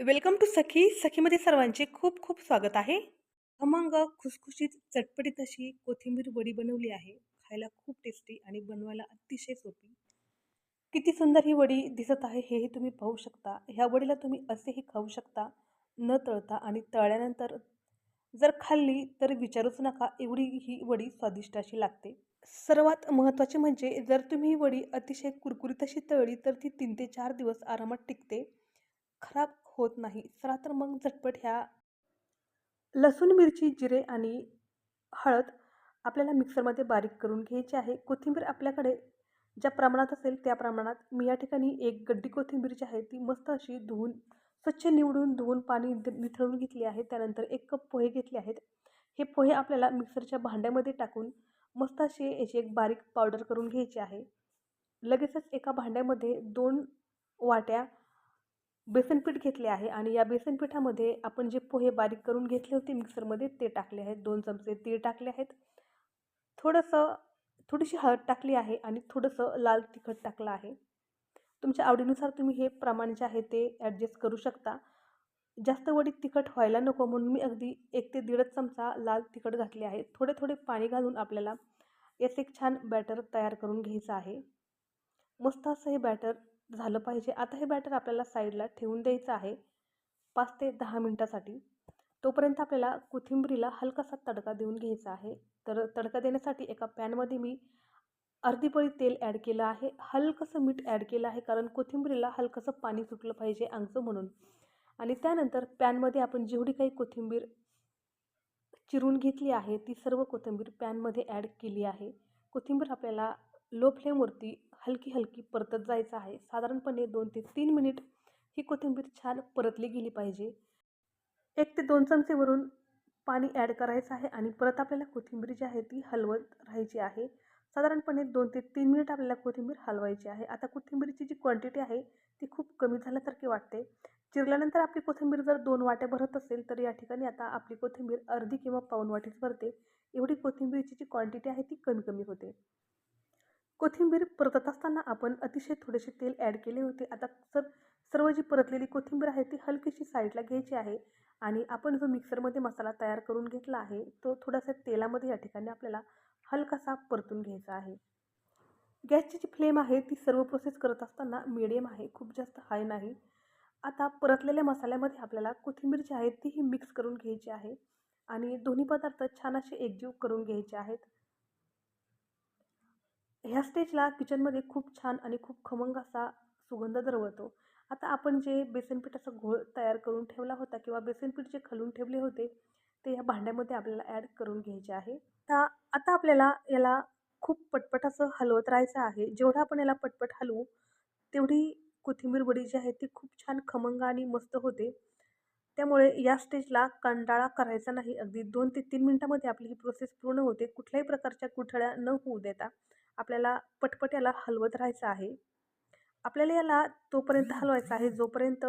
Welcome to सखी. सखीमध्ये सर्वांचे खूप खूप स्वागत आहे. खमंग खुसखुशीत चटपटीत अशी कोथिंबीर वडी बनवली आहे. खायला खूप टेस्टी आणि बनवायला अतिशय सोपी. किती सुंदर ही वडी दिसत आहे हेही तुम्ही पाहू शकता. ह्या वडीला तुम्ही असेही खाऊ शकता. न तळता आणि तळल्यानंतर जर खाल्ली तर विचारूच नका एवढी ही वडी स्वादिष्ट अशी लागते. सर्वात महत्त्वाचे म्हणजे जर तुम्ही ही वडी अतिशय कुरकुरीत अशी तळली तर ती तीन ते चार दिवस आरामात टिकते. खराब होत नाही. चला तर मग झटपट ह्या लसूण मिरची जिरे आणि हळद आपल्याला मिक्सरमध्ये बारीक करून घ्यायची आहे. कोथिंबीर आपल्याकडे ज्या प्रमाणात असेल त्या प्रमाणात. मी या ठिकाणी एक गड्डी कोथिंबीर जी आहे ती मस्त अशी धुवून स्वच्छ निवडून धुवून पाणी निथळून घेतली आहे. त्यानंतर एक कप पोहे घेतले आहेत. हे पोहे आपल्याला मिक्सरच्या भांड्यामध्ये टाकून मस्त असे याची एक बारीक पावडर करून घ्यायची आहे. लगेचच एका भांड्यामध्ये दोन वाट्या बेसनपीठ घेतले आहे आणि या बेसनपीठामध्ये आपण जे पोहे बारीक करून घेतले होते मिक्सरमध्ये ते टाकले आहेत. दोन चमचे तीळ टाकले आहेत. थोडंसं थोडीशी हळद टाकली आहे आणि थोडंसं लाल तिखट टाकलं आहे. तुमच्या आवडीनुसार तुम्ही हे प्रमाण जे आहे ते ॲडजस्ट करू शकता. जास्त वडी तिखट व्हायला नको म्हणून मी अगदी एक ते दीडच चमचा लाल तिखट घातले आहे. थोडे थोडे पाणी घालून आपल्याला याचं एक छान बॅटर तयार करून घ्यायचं आहे. मस्त असं हे बॅटर झालं पाहिजे. आता हे बॅटर आपल्याला साईडला ठेवून द्यायचं आहे. पाच ते दहा मिनटासाठी. तोपर्यंत आपल्याला कोथिंबीरीला हलकासा तडका देऊन घ्यायचा आहे. तर तडका देण्यासाठी एका पॅनमध्ये मी अर्धी पळी तेल ॲड केलं आहे. हलकंसं मीठ ॲड केलं आहे कारण कोथिंबीरीला हलकंसं पाणी सुटलं पाहिजे अंगचं म्हणून. आणि त्यानंतर पॅनमध्ये आपण जेवढी काही कोथिंबीर चिरून घेतली आहे ती सर्व कोथिंबीर पॅनमध्ये ॲड केली आहे. कोथिंबीर आपल्याला लो फ्लेमवरती हलकी हलकी परतत जायचं आहे. साधारणपणे दोन ते तीन मिनिट ही कोथिंबीर छान परतली गेली पाहिजे. एक ते दोन चमचेवरून पाणी ॲड करायचं आहे आणि परत आपल्याला कोथिंबीर जी आहे ती हलवत राहायची आहे. साधारणपणे दोन ते तीन मिनिट आपल्याला कोथिंबीर हलवायची आहे. आता कोथिंबीरची जी क्वांटिटी आहे ती खूप कमी झाल्यासारखी वाटते. चिरल्यानंतर आपली कोथिंबीर जर दोन वाट्या भरत असेल तर या ठिकाणी आता आपली कोथिंबीर अर्धी किंवा पाऊन वाटीच भरते. एवढी कोथिंबीरची जी क्वांटिटी आहे ती कमी कमी होते. कोथिंबीर परतत असताना आपण अतिशय थोडेसे तेल ॲड केले होते. आता सर सर्व जी परतलेली कोथिंबीर आहे ती हलकीशी साईडला घ्यायची आहे आणि आपण जो मिक्सरमध्ये मसाला तयार करून घेतला आहे तो थोडासा तेलामध्ये या ठिकाणी आपल्याला हलकासा परतून घ्यायचा आहे. गॅसची जी फ्लेम आहे ती सर्व प्रोसेस करत असताना मिडियम आहे खूप जास्त हाय नाही. आता परतलेल्या मसाल्यामध्ये आपल्याला कोथिंबीर जी आहे तीही मिक्स करून घ्यायची आहे आणि दोन्ही पदार्थ छान असे एकजीव करून घ्यायचे आहेत. ह्या स्टेजला किचनमध्ये खूप छान आणि खूप खमंग असा सुगंध दरवळतो. आता आपण जे बेसनपीठाचा घोळ तयार करून ठेवला होता किंवा बेसनपीठ जे खलून ठेवले होते ते ह्या भांड्यामध्ये आपल्याला ॲड करून घ्यायचे आहे. आता आता आपल्याला याला खूप पटपट असं हलवत राहायचं आहे. जेवढं आपण याला पटपट हलवू तेवढी कोथिंबीर वडी जी आहे ती खूप छान खमंग आणि मस्त होते. त्यामुळे या स्टेजला कंटाळा करायचा नाही. अगदी दोन ते तीन मिनटामध्ये आपली ही प्रोसेस पूर्ण होते. कुठल्याही प्रकारच्या कुठळ्या न होऊ देता आपल्याला पटपट याला हलवत राहायचं आहे. आपल्याला याला तोपर्यंत हलवायचं आहे जोपर्यंत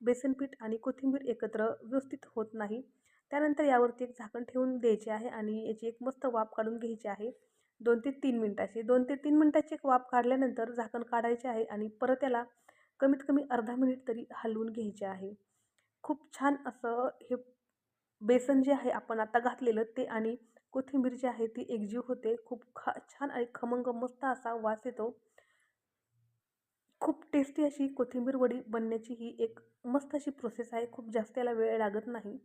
बेसनपीठ आणि कोथिंबीर एकत्र व्यवस्थित होत नाही. त्यानंतर यावरती एक झाकण ठेवून द्यायचे आहे आणि याची एक मस्त वाफ काढून घ्यायची आहे. दोन ते तीन मिनटाची. दोन ते तीन मिनटाची एक वाफ काढल्यानंतर झाकण काढायचे आहे आणि परत याला कमीत कमी अर्धा मिनिट तरी हलवून घ्यायचे आहे. खूप छान असं हे बेसन जे आहे आपण आता घातलेलं ते आणि कोथिंबीर जी आहे ती एकजीव होते. खूप खा छान आणि खमंग मस्त असा वास येतो. खूप टेस्टी अशी कोथिंबीर वडी बनण्याची ही एक मस्त अशी प्रोसेस आहे. खूप जास्त याला वेळ लागत नाही.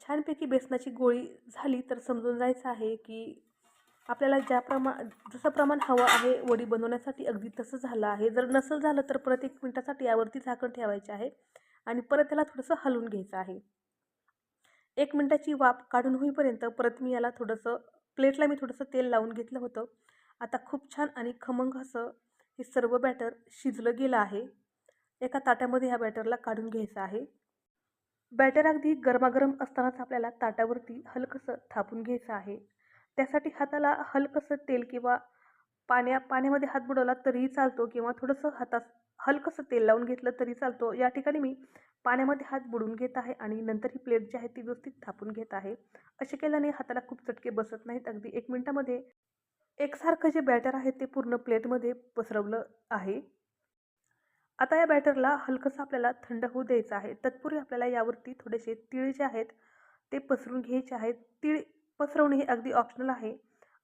छानपैकी बेसनाची गोळी झाली तर समजून जायचं आहे की आपल्याला ज्या प्रमा जसं प्रमाण हवं आहे वडी बनवण्यासाठी अगदी तसं झालं आहे. जर नसेल झालं तर परत एक मिनटासाठी यावरती झाकण ठेवायचे आहे आणि परत त्याला थोडंसं हलवून घ्यायचं आहे. एक मिनटाची वाफ काढून होईपर्यंत परत मी याला थोडंसं प्लेटला मी थोडंसं तेल लावून घेतलं होतं. आता खूप छान आणि खमंग असं हे सर्व बॅटर शिजलं गेलं आहे. एका ताट्यामध्ये ह्या बॅटरला काढून घ्यायचं आहे. बॅटर अगदी गरमागरम असतानाच आपल्याला ताटावरती हलकंसं थापून घ्यायचं आहे. त्यासाठी हाताला हलकंसं तेल किंवा पाण्या पाण्यामध्ये हात बुडवला तरीही चालतो किंवा थोडंसं हातास हलकंसं तेल लावून घेतलं तरी चालतो. या ठिकाणी मी पाण्यामध्ये हात बुडून घेत आहे आणि नंतर ही प्लेट जी आहे ती व्यवस्थित थापून घेत आहे. असे केल्याने हाताला खूप चटके बसत नाहीत. अगदी एक मिनटामध्ये एकसारखं जे बॅटर आहे ते पूर्ण प्लेटमध्ये पसरवलं आहे. आता या बॅटरला हलकंसं आपल्याला थंड होऊ द्यायचं आहे. तत्पूर्वी आपल्याला यावरती थोडेसे तीळ जे आहेत ते पसरून घ्यायचे आहेत. तीळ पसरवणे हे अगदी ऑप्शनल आहे.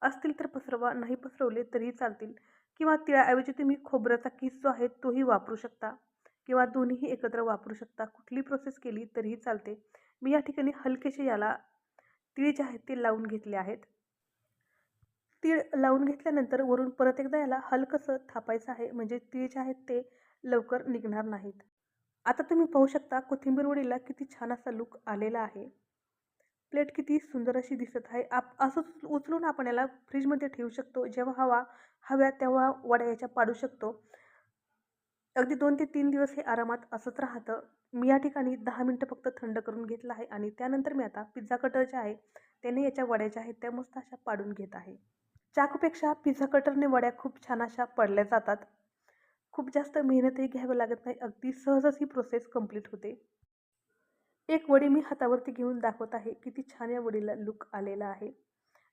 असतील तर पसरवा नाही पसरवले तरीही चालतील. किंवा तिळाऐवजी तुम्ही खोबऱ्याचा किस जो आहे तोही वापरू शकता. किंवा दोन्हीही एकत्र वापरू शकता. कुठली प्रोसेस केली तरीही चालते. मी या ठिकाणी हलकेसे याला तीळ जे आहेत ते लावून घेतले आहेत. तीळ लावून घेतल्यानंतर वरून परत एकदा याला हलकंसं थापायचं आहे. म्हणजे तीळ जे आहेत ते लवकर निघणार नाहीत. आता तुम्ही पाहू शकता कोथिंबीर वडीला किती छान असा लुक आलेला आहे. प्लेट किती सुंदर अशी दिसत आहे. आप असं उचलून आपण याला फ्रीजमध्ये ठेवू शकतो. जेव्हा हवा हव्या तेव्हा वड्या याच्या पाडू शकतो. अगदी दोन ते तीन दिवस हे आरामात असंच राहतं. मी या ठिकाणी दहा मिनटं फक्त थंड करून घेतलं आहे आणि त्यानंतर मी आता पिझ्झा कटर जे आहे त्याने याच्या वड्या ज्या आहेत त्या मस्त अशा पाडून घेत आहे. चाकूपेक्षा पिझ्झा कटरने वड्या खूप छान अशा पडल्या जातात. खूप जास्त मेहनतही घ्यावी लागत नाही. अगदी सहजच ही प्रोसेस कंप्लीट होते. एक वडी मी हातावरती घेऊन दाखवत आहे किती छान या वडीला लुक आलेला आहे.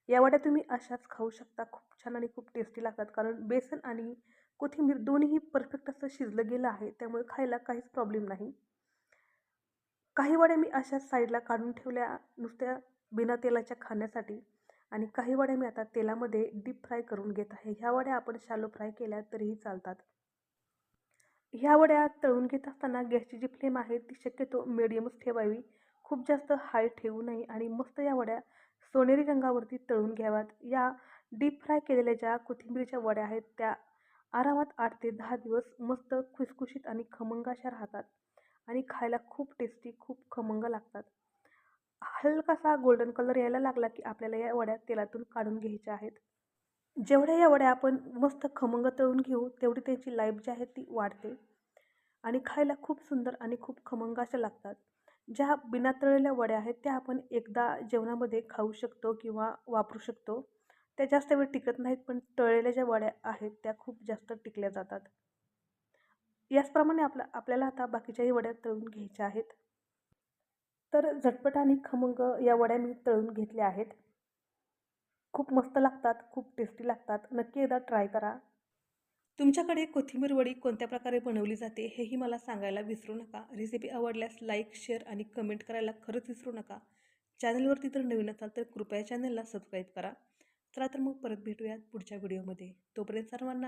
या वड्या तुम्ही अशाच खाऊ शकता खूप छान आणि खूप टेस्टी लागतात. कारण बेसन आणि कोथिंबीर दोन्हीही परफेक्ट असं शिजलं गेलं आहे त्यामुळे खायला काहीच प्रॉब्लेम नाही. काही वड्या मी अशाच साईडला काढून ठेवल्या नुसत्या बिना तेलाच्या खाण्यासाठी आणि काही वड्या मी आता तेलामध्ये डीप फ्राय करून घेत आहे. ह्या वड्या आपण शालो फ्राय केल्या तरीही चालतात. ह्या वड्या तळून घेत असताना गॅसची जी फ्लेम आहे ती शक्यतो मिडियमच ठेवावी. खूप जास्त हाय ठेवू नये आणि मस्त या वड्या सोनेरी रंगावरती तळून घ्याव्यात. या डीप फ्राय केलेल्या ज्या कोथिंबीरच्या वड्या आहेत त्या आरामात आठ ते दहा दिवस मस्त खुसखुशीत आणि खमंगाशा राहतात आणि खायला खूप टेस्टी खूप खमंग लागतात. हलकासा गोल्डन कलर यायला लागला की आपल्याला या वड्या तेलातून काढून घ्यायच्या आहेत. जेवढ्या या वड्या आपण मस्त खमंग तळून घेऊ तेवढी त्याची लाईफ जी आहे ती वाढते. आणि खायला खूप सुंदर आणि खूप खमंग अशा लागतात. ज्या बिना तळलेल्या वड्या आहेत त्या आपण एकदा जेवणामध्ये खाऊ शकतो किंवा वापरू शकतो. त्या जास्त वेळ टिकत नाहीत पण तळलेल्या ज्या वड्या आहेत त्या खूप जास्त टिकल्या जातात. याचप्रमाणे आपला आपल्याला आता बाकीच्याही वड्या तळून घ्यायच्या आहेत. तर झटपट आणि खमंग या वड्या मी तळून घेतल्या आहेत. खूप मस्त लागतात खूप टेस्टी लागतात. नक्की एकदा ट्राय करा. तुमच्याकडे कोथिंबीर वडी कोणत्या प्रकारे बनवली जाते हेही मला सांगायला विसरू नका. रेसिपी आवडल्यास लाईक शेअर आणि कमेंट करायला खरंच विसरू नका. चॅनलवरती जर नवीन असाल तर कृपया चॅनलला सबस्क्राईब करा. चला तर मग परत भेटूयात पुढच्या व्हिडिओमध्ये तोपर्यंत सर्वांना